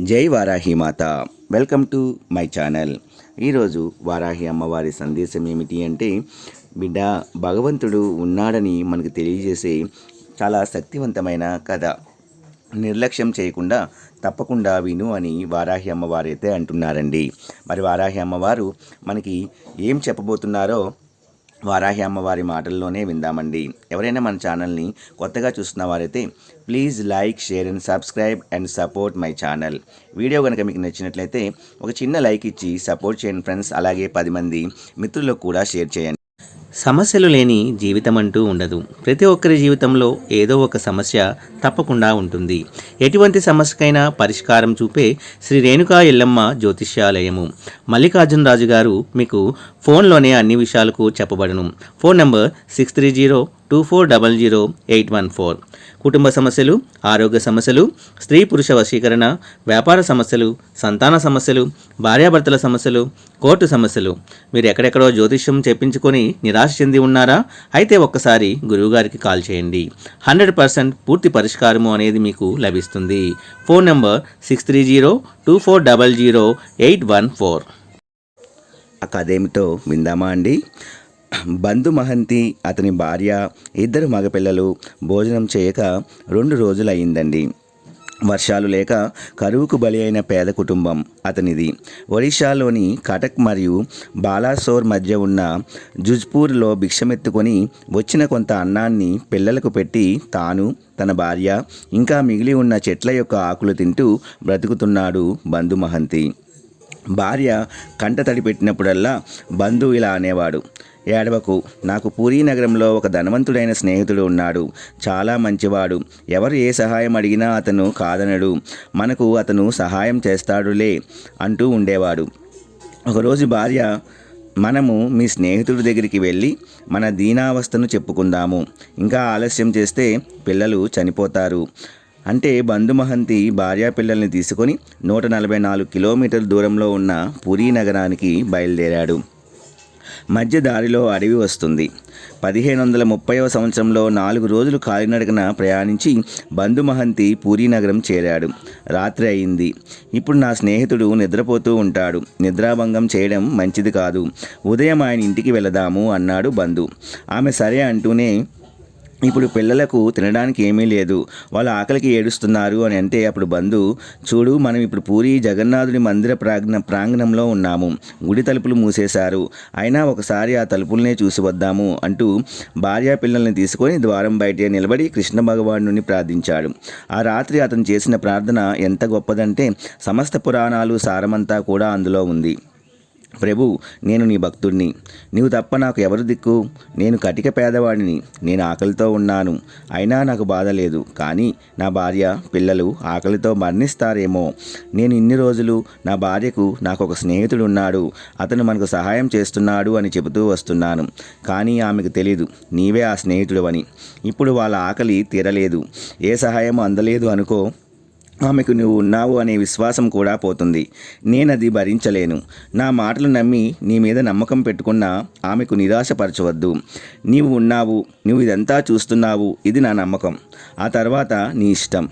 జై వారాహి మాత. Welcome to my channel. ఈరోజు వారాహి అమ్మవారి సందేశం ఏమిటి అంటే బిడ్డ భగవంతుడు ఉన్నాడని మనకు తెలియజేసే చాలా శక్తివంతమైన కథ. నిర్లక్ష్యం చేయకుండా తప్పకుండా విను అని వారాహి అమ్మవారు అయితే అంటున్నారండి. మరి వారాహి అమ్మవారు మనకి ఏం చెప్పబోతున్నారో వారాహి అమ్మవారి మాటల్లోనే విందామండి. ఎవరైనా మన ఛానల్ని కొత్తగా చూస్తున్న వారైతే please like share and subscribe and support my channel. Video కనుక మీకు నచ్చినట్లయితే ఒక చిన్న లైక్ ఇచ్చి సపోర్ట్ చేయండి ఫ్రెండ్స్. అలాగే పది మంది మిత్రులకు కూడా షేర్ చేయండి. సమస్యలు లేని జీవితం అంటూ ఉండదు. ప్రతి ఒక్కరి జీవితంలో ఏదో ఒక సమస్య తప్పకుండా ఉంటుంది. ఎటువంటి సమస్యకైనా పరిష్కారం చూపే శ్రీ రేణుకా ఎల్లమ్మ జ్యోతిష్యాలయము. మల్లికార్జున రాజు గారు మీకు ఫోన్లోనే అన్ని విషయాలకు చెప్పబడను. Phone number six three zero two four double zero eight one four. కుటుంబ సమస్యలు ఆరోగ్య సమస్యలు స్త్రీ పురుష వశీకరణ వ్యాపార సమస్యలు సంతాన సమస్యలు భార్యాభర్తల సమస్యలు కోర్టు సమస్యలు. మీరు ఎక్కడెక్కడో జ్యోతిష్యం చెప్పించుకొని నిరాశ చెంది ఉన్నారా? అయితే ఒక్కసారి గురువుగారికి కాల్ చేయండి. హండ్రెడ్ పర్సెంట్ పూర్తి పరిష్కారము అనేది మీకు లభిస్తుంది. Phone number six three zero two four double zero eight one four. ఆ కథ ఏమిటో విందామా అండి? బంధు మహంతి అతని భార్య ఇద్దరు మగపిల్లలు భోజనం చేయక రెండు రోజులు అయిందండి వర్షాలు లేక కరువుకు బలి అయిన పేద కుటుంబం అతనిది. ఒడిషాలోని కటక్ మరియు బాలాసోర్ మధ్య ఉన్న జుజ్పూర్లో భిక్షమెత్తుకొని వచ్చిన కొంత అన్నాన్ని పిల్లలకు పెట్టి తాను తన భార్య ఇంకా మిగిలి ఉన్న చెట్ల యొక్క ఆకులు తింటూ బ్రతుకుతున్నాడు బంధు మహంతి. భార్య కంట తడి పెట్టినప్పుడల్లా బంధు ఇలా అనేవాడు ఏడవకు. నాకు పూరీ నగరంలో ఒక ధనవంతుడైన స్నేహితుడు ఉన్నాడు. చాలా మంచివాడు. ఎవరు ఏ సహాయం అడిగినా అతను కాదనడు. మనకు అతను సహాయం చేస్తాడులే అంటూ ఉండేవాడు. ఒకరోజు భార్య మనము మీ స్నేహితుడి దగ్గరికి వెళ్ళి మన దీనావస్థను చెప్పుకుందాము. ఇంకా ఆలస్యం చేస్తే పిల్లలు చనిపోతారు. అంటే బంధుమహంతి భార్యా పిల్లల్ని తీసుకొని నూట నలభై నాలుగు కిలోమీటర్ల దూరంలో ఉన్న పూరీ నగరానికి బయలుదేరాడు. మధ్య దారిలో అడవి వస్తుంది. పదిహేను వందల ముప్పైవ సంవత్సరంలో నాలుగు రోజులు కాలినడకన ప్రయాణించి బంధుమహంతి పూరీ నగరం చేరాడు. రాత్రి అయింది. ఇప్పుడు నా స్నేహితుడు నిద్రపోతూ ఉంటాడు. నిద్రాభంగం చేయడం మంచిది కాదు. ఉదయం ఆయన ఇంటికి వెళదాము అన్నాడు బంధు. ఆమె సరే అంటూనే ఇప్పుడు పిల్లలకు తినడానికి ఏమీ లేదు. వాళ్ళు ఆకలికి ఏడుస్తున్నారు అని అంటే అప్పుడు బంధు చూడు మనం ఇప్పుడు పూరి జగన్నాథుడి మందిర ప్రాంగణ ప్రాంగణంలో ఉన్నాము. గుడి తలుపులు మూసేశారు. అయినా ఒకసారి ఆ తలుపులనే చూసి వద్దాము అంటూ భార్యా పిల్లల్ని తీసుకొని ద్వారం బయటే నిలబడి కృష్ణ భగవానుని ప్రార్థించాడు. ఆ రాత్రి అతను చేసిన ప్రార్థన ఎంత గొప్పదంటే సమస్త పురాణాలు సారమంతా కూడా అందులో ఉంది. ప్రభు నేను నీ భక్తుడిని నీవు తప్ప నాకు ఎవరు దిక్కు? నేను కటిక పేదవాడిని. నేను ఆకలితో ఉన్నాను. అయినా నాకు బాధ లేదు. కానీ నా భార్య పిల్లలు ఆకలితో మరణిస్తారేమో. నేను ఇన్ని రోజులు నా భార్యకు నాకు ఒక స్నేహితుడు ఉన్నాడు అతను మనకు సహాయం చేస్తున్నాడు అని చెబుతూ వస్తున్నాను. కానీ ఆమెకు తెలీదు. నీవే ఆ స్నేహితుడు ఇప్పుడు వాళ్ళ ఆకలి తీరలేదు. ఏ సహాయం అందలేదు అనుకో. ఆమెకు నువ్వు ఉన్నావు అనే విశ్వాసం కూడా పోతుంది. నేనది భరించలేను. నా మాటలు నమ్మి నీ మీద నమ్మకం పెట్టుకున్న ఆమెకు నిరాశపరచవద్దు. నీవు ఉన్నావు నువ్వు ఇదంతా చూస్తున్నావు ఇది నా నమ్మకం. ఆ తర్వాత నీ ఇష్టం.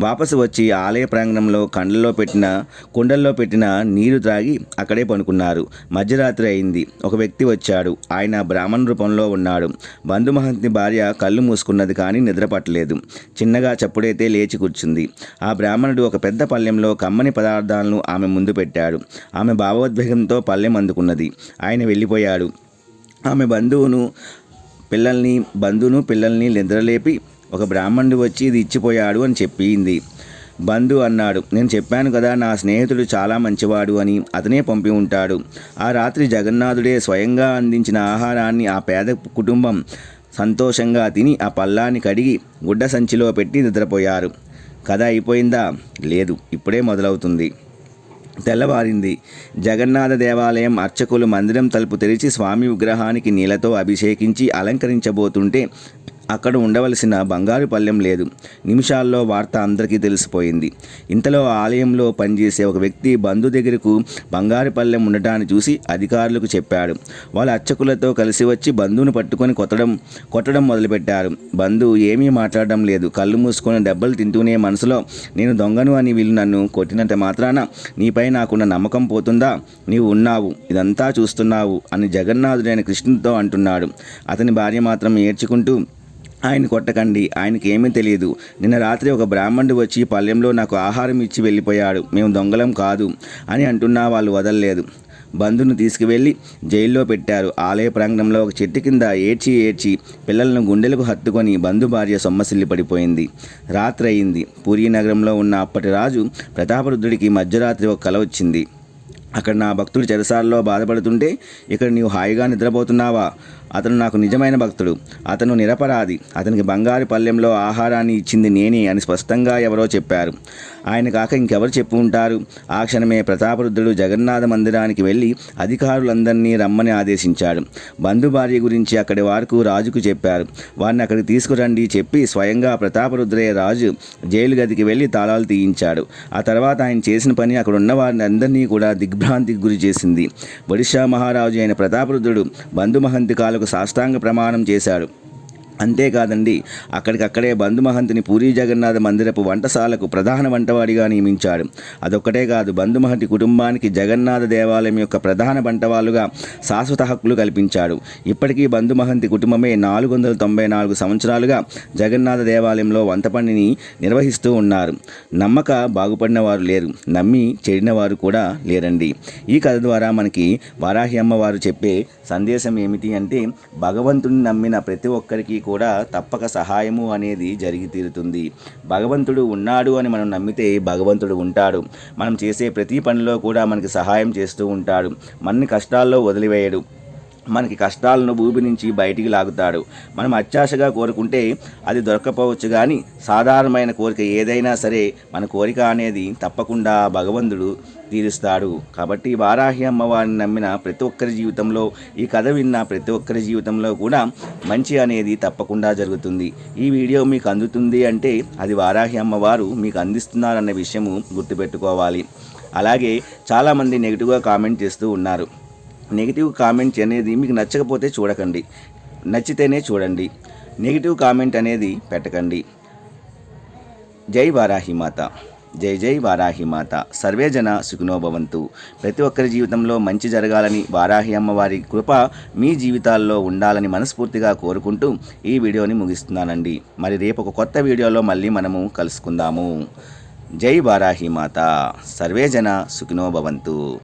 వాపసు వచ్చి ఆలయ ప్రాంగణంలో కండల్లో పెట్టిన కుండల్లో పెట్టిన నీరు త్రాగి అక్కడే పనుకున్నారు మధ్యరాత్రి అయింది. ఒక వ్యక్తి వచ్చాడు. ఆయన బ్రాహ్మణ రూపంలో ఉన్నాడు. బంధుమహంతి భార్య కళ్ళు మూసుకున్నది కానీ నిద్రపట్టలేదు. చిన్నగా చప్పుడైతే లేచి కూర్చుంది. ఆ బ్రాహ్మణుడు ఒక పెద్ద పళ్ళెంలో కమ్మని పదార్థాలను ఆమె ముందు పెట్టాడు. ఆమె భావోద్వేగంతో పళ్ళెం అందుకున్నది. ఆయన వెళ్ళిపోయాడు. ఆమె బంధువును పిల్లల్ని బంధువును పిల్లల్ని నిద్రలేపి ఒక బ్రాహ్మణుడు వచ్చి ఇది ఇచ్చిపోయాడు అని చెప్పింది. బంధు అన్నాడు నేను చెప్పాను కదా నా స్నేహితుడు చాలా మంచివాడు అని అతనే పంపి ఉంటాడు. ఆ రాత్రి జగన్నాథుడే స్వయంగా అందించిన ఆహారాన్ని ఆ పేద కుటుంబం సంతోషంగా తిని ఆ పల్లాన్ని కడిగి గుడ్డ సంచిలో పెట్టి నిద్రపోయారు. కథ అయిపోయిందా? లేదు ఇప్పుడే మొదలవుతుంది. తెల్లవారింది. జగన్నాథ దేవాలయం అర్చకులు మందిరం తలుపు తెరిచి స్వామి విగ్రహానికి నీళ్ళతో అభిషేకించి అలంకరించబోతుంటే అక్కడ ఉండవలసిన బంగారు పళ్ళెం లేదు. నిమిషాల్లో వార్త అందరికీ తెలిసిపోయింది. ఇంతలో ఆలయంలో పనిచేసే ఒక వ్యక్తి బంధు దగ్గరకు బంగారు పళ్ళెం ఉండటాన్ని చూసి అధికారులకు చెప్పాడు. వాళ్ళ అర్చకులతో కలిసి వచ్చి బంధువును పట్టుకొని కొట్టడం కొట్టడం మొదలుపెట్టారు. బంధు ఏమీ మాట్లాడడం లేదు. కళ్ళు మూసుకొని దెబ్బలు తింటూనే మనసులో నేను దొంగను అని వీళ్ళు నన్ను కొట్టినంత మాత్రాన నీపై నాకున్న నమ్మకం పోతుందా? నీవు ఉన్నావు ఇదంతా చూస్తున్నావు అని జగన్నాథుడైన కృష్ణుడితో అంటున్నాడు. అతని భార్య మాత్రం ఏడ్చుకుంటూ ఆయన కొట్టకండి ఆయనకి ఏమీ తెలియదు. నిన్న రాత్రి ఒక బ్రాహ్మణుడు వచ్చి పల్లెంలో నాకు ఆహారం ఇచ్చి వెళ్ళిపోయాడు. మేము దొంగలం కాదు అని అంటున్నా వాళ్ళు వదలలేదు. బంధును తీసుకువెళ్ళి జైల్లో పెట్టారు. ఆలయ ప్రాంగణంలో ఒక చెట్టు కింద ఏడ్చి ఏడ్చి పిల్లలను గుండెలకు హత్తుకొని బంధు భార్య సొమ్మసిల్లి పడిపోయింది. రాత్రి అయింది. పూరీ నగరంలో ఉన్న అప్పటి రాజు ప్రతాపరుద్రుడికి మధ్యరాత్రి ఒక కల వచ్చింది. అక్కడ నా భక్తుడు చెరసాలలో బాధపడుతుంటే ఇక్కడ నీవు హాయిగా నిద్రపోతున్నావా? అతను నాకు నిజమైన భక్తుడు. అతను నిరపరాధి. అతనికి బంగారు పల్లెంలో ఆహారాన్ని ఇచ్చింది నేనే అని స్పష్టంగా ఎవరో చెప్పారు. ఆయన కాక ఇంకెవరు చెప్పు ఉంటారు? ఆ క్షణమే ప్రతాపరుద్రుడు జగన్నాథ మందిరానికి వెళ్ళి అధికారులందరినీ రమ్మని ఆదేశించాడు. బంధు భార్య గురించి అక్కడి వారకు రాజుకు చెప్పారు. వారిని అక్కడికి తీసుకురండి చెప్పి స్వయంగా ప్రతాపరుద్రయ్య రాజు జైలు గదికి వెళ్ళి తాళాలు తీయించాడు. ఆ తర్వాత ఆయన చేసిన పని అక్కడ ఉన్న వారిని అందరినీ కూడా దిగ్భ్రాంతికి గురి చేసింది. ఒడిషా మహారాజు అయిన ప్రతాపరుద్రుడు బంధుమహంతి కాలకు సాష్టాంగ ప్రమాణం చేశాడు. అంతేకాదండి అక్కడికక్కడే బంధుమహంతిని పూరీ జగన్నాథ మందిరపు వంటశాలకు ప్రధాన వంటవాడిగా నియమించాడు. అదొక్కటే కాదు బంధుమహంతి కుటుంబానికి జగన్నాథ దేవాలయం యొక్క ప్రధాన వంటవాళ్ళుగా శాశ్వత హక్కులు కల్పించాడు. ఇప్పటికీ బంధుమహంతి కుటుంబమే నాలుగు వందల తొంభై నాలుగు సంవత్సరాలుగా జగన్నాథ దేవాలయంలో వంట పనిని నిర్వహిస్తూ ఉన్నారు. నమ్మక బాగుపడిన వారు లేరు. నమ్మి చెడిన వారు కూడా లేరండి. ఈ కథ ద్వారా మనకి వారాహి అమ్మవారు చెప్పే సందేశం ఏమిటి అంటే భగవంతుని నమ్మిన ప్రతి ఒక్కరికి కూడా తప్పక సహాయము అనేది జరిగి తీరుతుంది. భగవంతుడు ఉన్నాడు అని మనం నమ్మితే భగవంతుడు ఉంటాడు. మనం చేసే ప్రతి పనిలో కూడా మనకి సహాయం చేస్తూ ఉంటాడు. మనని కష్టాల్లో వదిలివేయడు. మనకి కష్టాలను భూమి నుంచి బయటికి లాగుతాడు. మనం అత్యాశగా కోరుకుంటే అది దొరకపోవచ్చు కానీ సాధారణమైన కోరిక ఏదైనా సరే మన కోరిక అనేది తప్పకుండా భగవంతుడు తీరుస్తాడు. కాబట్టి వారాహి అమ్మవారిని నమ్మిన ప్రతి ఒక్కరి జీవితంలో ఈ కథ విన్న ప్రతి ఒక్కరి జీవితంలో కూడా మంచి అనేది తప్పకుండా జరుగుతుంది. ఈ వీడియో మీకు అందుతుంది అంటే అది వారాహి అమ్మవారు మీకు అందిస్తున్నారన్న విషయము గుర్తుపెట్టుకోవాలి. అలాగే చాలామంది నెగిటివ్గా కామెంట్ చేస్తూ ఉన్నారు. నెగిటివ్ కామెంట్ అనేది మీకు నచ్చకపోతే చూడకండి. నచ్చితేనే చూడండి. నెగిటివ్ కామెంట్ అనేది పెట్టకండి. జై వారాహిమాత జై జై వారాహి మాత. సర్వే జన సుఖినోభవంతు. ప్రతి ఒక్కరి జీవితంలో మంచి జరగాలని వారాహి అమ్మవారి కృప మీ జీవితాల్లో ఉండాలని మనస్ఫూర్తిగా కోరుకుంటూ ఈ వీడియోని ముగిస్తున్నానండి. మరి రేపు ఒక కొత్త వీడియోలో మళ్ళీ మనము కలుసుకుందాము. జై వారాహిమాత సర్వే జన సుఖినోభవంతు.